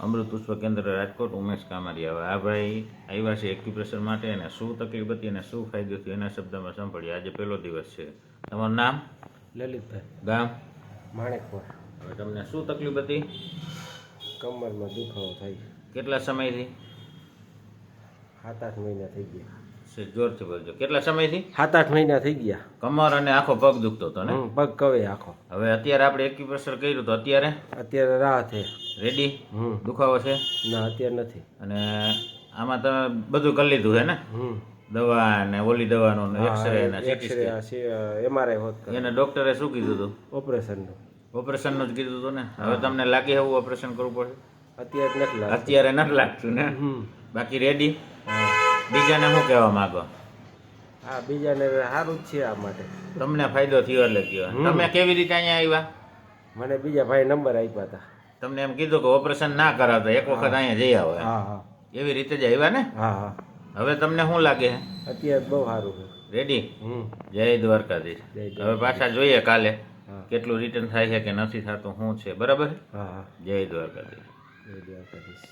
અમૃત પુષ્પ કેન્દ્ર રાજકોટ ઉમેશ કામરિયા આ ભાઈ આવ્યા છે એક્યુપ્રેશર માટે અને શું તકલીફ હતી અને શું ફાયદો થયો એના શબ્દમાં સાંભળીએ. આજે પહેલો દિવસ છે. તમારું નામ? લલિતભાઈ. ગામ? માણેકપુર. હવે તમને શું તકલીફ હતી? કમરમાં દુખાવો થાય. કેટલા સમયથી? સાત આઠ મહિના થઈ ગયા. છે જોરથી બોલજો. કેટલા સમયથી? સાત આઠ મહિના થઈ ગયા. કમર અને આખો પગ દુખતો હતો ને? પગ કવે આખો. હવે અત્યારે આપણે એક્યુપ્રેશર કર્યું તો અત્યારે? અત્યારે રાહ છે. રેડી દુખાવો છે? ના અત્યારે નથી. અને આમાં તમે બધું કરી લીધું છે ને? દવા ને ઓલી દવાનો ને એક્સરે ને એક્સરે એમઆરઆઈ હોત એને ડોક્ટરે શું કીધું હતું ઓપરેશનનું. ઓપરેશનનું જ કીધું હતું ને? હવે તમને લાગે એવું ઓપરેશન કરવું પડશે અત્યારે નથી લાગતું. અત્યારે નથી લાગતું ને? બાકી રેડી બીજાને શું કહેવા માંગો? હા બીજાને સારું જ છે આ માટે. તમને ફાયદો થયો એટલે કયો તમે કેવી રીતે અહીંયા આવ્યા? મને બીજા ભાઈ નંબર આપ્યા હતા. તમને એમ કીધું કે ઓપરેશન ના કરાવતા એક વખત અહીંયા જઈ આવે હા હા. એવી રીતે જ આવ્યા ને? હા હા. હવે તમને શું લાગે? અત્યારે બહુ સારું છે. રેડી હમ. જય દ્વારકાધીશ. હવે પાછા જોઈએ કાલે કેટલું રિટર્ન થાય છે કે નથી થતું શું છે. બરાબર? જય દ્વારકાધીશ. જય દ્વારકાધીશ.